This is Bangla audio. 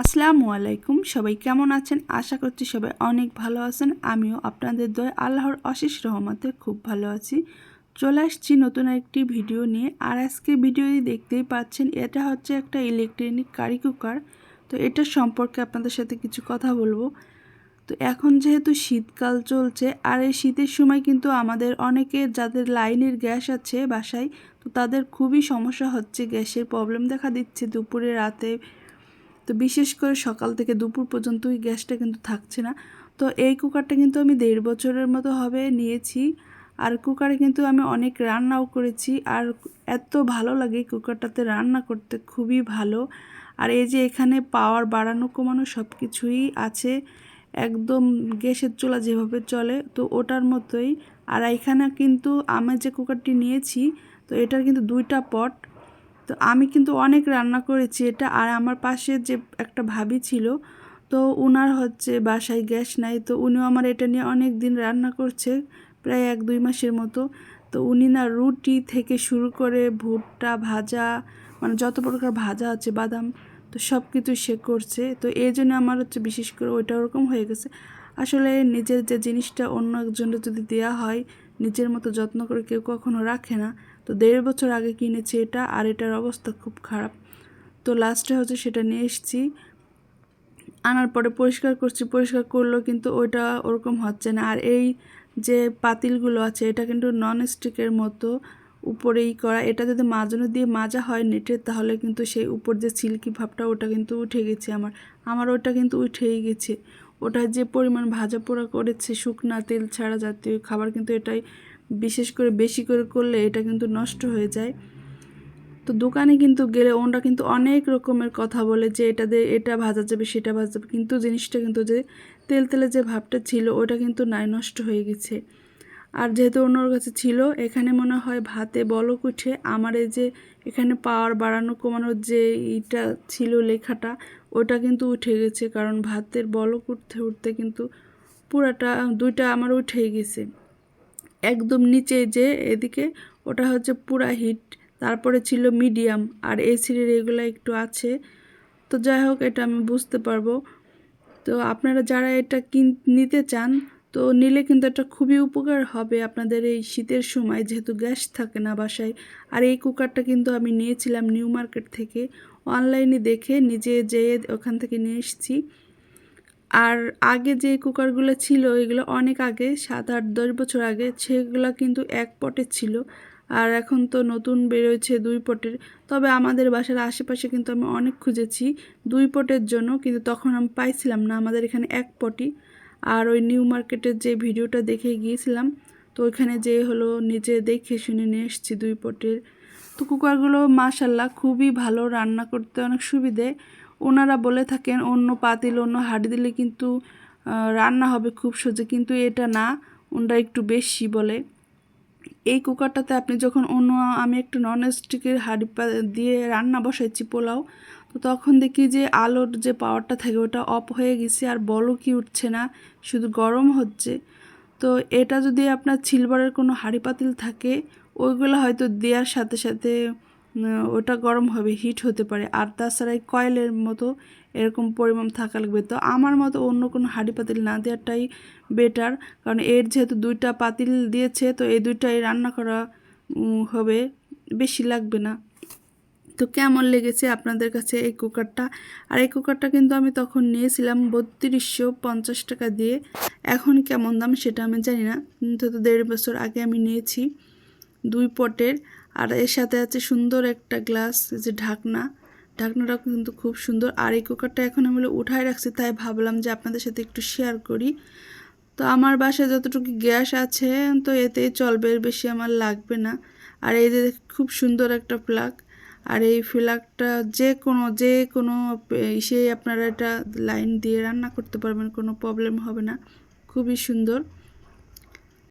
আসসালামু আলাইকুম। সবাই কেমন আছেন? আশা করছি সবাই অনেক ভালো আছেন। আমিও আপনাদের দয় আল্লাহর অশেষ রহমতে খুব ভালো আছি। চলে আসছি নতুন একটি ভিডিও নিয়ে। আর আজকে ভিডিওটি দেখতেই পাচ্ছেন, এটা হচ্ছে একটা ইলেকট্রনিক কারি কুকার। তো এটার সম্পর্কে আপনাদের সাথে কিছু কথা বলব। তো এখন যেহেতু শীতকাল চলছে, আর এই শীতের সময় কিন্তু আমাদের অনেকের যাদের লাইনের গ্যাস আছে বাসায়, তো তাদের খুবই সমস্যা হচ্ছে গ্যাসের প্রবলেম দেখা দিচ্ছে। দুপুরে, রাতে তো বিশেষ করে সকাল থেকে দুপুর পর্যন্তই গ্যাসটা কিন্তু থাকছে না। তো এই কুকারটা কিন্তু আমি দেড় বছরের মতো হবে নিয়েছি। আর কুকারে কিন্তু আমি অনেক রান্নাও করেছি। আর এত ভালো লাগে কুকারটাতে রান্না করতে, খুবই ভালো। আর এই যে এখানে পাওয়ার বাড়ানো, কমানো সব কিছুই আছে। একদম গ্যাসের চুলা যেভাবে চলে, তো ওটার মতোই। আর এখানে কিন্তু আমি যে কুকারটি নিয়েছি, তো এটার কিন্তু দুইটা পট। তো আমি কিন্তু অনেক রান্না করেছি এটা। আর আমার পাশে যে একটা ভাবি ছিল, তো উনার হচ্ছে বাসায় গ্যাস নাই, তো উনিও আমার এটা নিয়ে অনেক দিন রান্না করছে, প্রায় এক দুই মাসের মতো। তো উনি না রুটি থেকে শুরু করে ভুট্টা, ভাজা মানে যত প্রকার ভাজা আছে, বাদাম, তো সব কিছু সে করছে। তো এই জন্য আমার হচ্ছে বিশেষ করে ওইটা ওরকম হয়ে গেছে। আসলে নিজের যে জিনিসটা অন্য একজনের যদি দেওয়া হয়, নিজের মতো যত্ন করে কেউ কখনো রাখে না। তো দেড় বছর আগে কিনেছি এটা, আর এটার অবস্থা খুব খারাপ। তো লাস্টে হচ্ছে সেটা নিয়ে এসেছি। আনার পরে পরিষ্কার করছি, পরিষ্কার করলেও কিন্তু ওইটা ওরকম হচ্ছে না। আর এই যে পাতিলগুলো আছে, এটা কিন্তু নন স্টিকের মতো উপরেই করা। এটা যদি মাজানো দিয়ে মাজা হয় নেটের তাহলে কিন্তু সেই উপর যে সিল্কি ভাবটা, ওটা কিন্তু উঠে গেছে আমার। আমার ওটা কিন্তু উঠেই গেছে। ওটা যে পরিমাণ ভাজা পোড়া করেছে শুকনা তেল ছাড়া জাতীয় খাবার, কিন্তু এটাই বিশেষ করে বেশি করে করলে এটা কিন্তু নষ্ট হয়ে যায়। তো দোকানে কিন্তু গেলে ওনরা কিন্তু অনেক রকমের কথা বলে যে এটা দিয়ে এটা ভাজা যাবে, সেটা ভাজা যাবে। কিন্তু জিনিসটা কিন্তু যে তেল তেলে যে ভাবটা ছিল, ওটা কিন্তু নাই, নষ্ট হয়ে গেছে। আর যেহেতু অন্যর কাছে ছিল, এখানে মনে হয় ভাতে বলক উঠে আমার এই যে এখানে পাওয়ার বাড়ানো, কমানোর যে ইটা ছিল লেখাটা, ওটা কিন্তু উঠে গেছে। কারণ ভাতের বলক উঠতে উঠতে কিন্তু পুরাটা, দুইটা আমার উঠেই গেছে। একদম নিচে যে এদিকে ওটা হচ্ছে পুরা হিট। তারপরে ছিল মিডিয়াম আর এ এসিডের এগুলো একটু আছে। তো যাই হোক, এটা আমি বুঝতে পারব। তো আপনারা যারা এটা কিন, নিতে চান, তো নিলে কিন্তু এটা খুবই উপকার হবে আপনাদের এই শীতের সময়, যেহেতু গ্যাস থাকে না বাসায়। আর এই কুকারটা কিন্তু আমি নিয়েছিলাম নিউ মার্কেট থেকে। অনলাইনে দেখে নিজে যেয়ে ওখান থেকে নিয়ে এসেছি। আর আগে যে কুকারগুলো ছিল, এগুলো অনেক আগে, সাত আট দশ বছর আগে, সেগুলো কিন্তু এক পটের ছিল। আর এখন তো নতুন বেরোয়েছে দুই পটের। তবে আমাদের বাসার আশেপাশে কিন্তু আমি অনেক খুঁজেছি দুই পটের জন্য, কিন্তু তখন আমি পাইছিলাম না, আমাদের এখানে এক পটই আর ওই নিউ মার্কেটের যে ভিডিওটা দেখে গিয়েছিলাম, তো ওইখানে যে হলো নিজে দেখে শুনে নিয়ে এসেছি দুই পটের। তো কুকারগুলো মাশাল্লাহ খুবই ভালো, রান্না করতে অনেক সুবিধে। ওনারা বলে থাকেন, অন্য পাতিল অন্য হাঁড়ি দিলে কিন্তু রান্না হবে খুব সোজা কিন্তু এটা না, ওনরা একটু বেশি বলে। এই কুকারটাতে আপনি যখন অন্য, আমি একটু নন স্টিকের হাঁড়ি দিয়ে রান্না বসাইছি পোলাও, তো তখন দেখি যে আলোর যে পাওয়ারটা থাকে ওটা অফ হয়ে গেছে আর বলো কি উঠছে না, শুধু গরম হচ্ছে। তো এটা যদি আপনার সিলভারের কোনো হাঁড়ি পাতিল থাকে, ওইগুলো হয়তো দেওয়ার সাথে সাথে ওটা গরম হবে হিট হতে পারে। আর তাছাড়া এই কয়েলের মতো এরকম পরিমাণ থাকা লাগবে। তো আমার মতো অন্য কোনো হাঁড়ি পাতিল না দেওয়াটাই বেটার কারণ এর যেহেতু দুইটা পাতিল দিয়েছে, তো এই দুইটাই রান্না করা হবে, বেশি লাগবে না। তো কেমন লেগেছে আপনাদের কাছে এই কুকারটা? আর এই কুকারটা কিন্তু আমি তখন নিয়েছিলাম বত্রিশশো পঞ্চাশ টাকা দিয়ে। এখন কেমন দাম সেটা আমি জানি না। তো দেড় বছর আগে আমি নিয়েছি দুই পটের। আর এর সাথে আছে সুন্দর একটা গ্লাস যে ঢাকনা। ঢাকনাটাও কিন্তু খুব সুন্দর। আর এই কুকারটা এখন আমি উঠায় রাখছি, তাই ভাবলাম যে আপনাদের সাথে একটু শেয়ার করি। তো আমার বাসায় যতটুকু গ্যাস আছে, তো এতেই চলবে বেশি আমার লাগবে না। আর এই যে খুব সুন্দর একটা প্লাগ আর এই ফ্ল্যাগটা যে কোনো যে কোনো ইসেই আপনারা এটা লাইন দিয়ে রান্না করতে পারবেন, কোনো প্রবলেম হবে না। খুবই সুন্দর।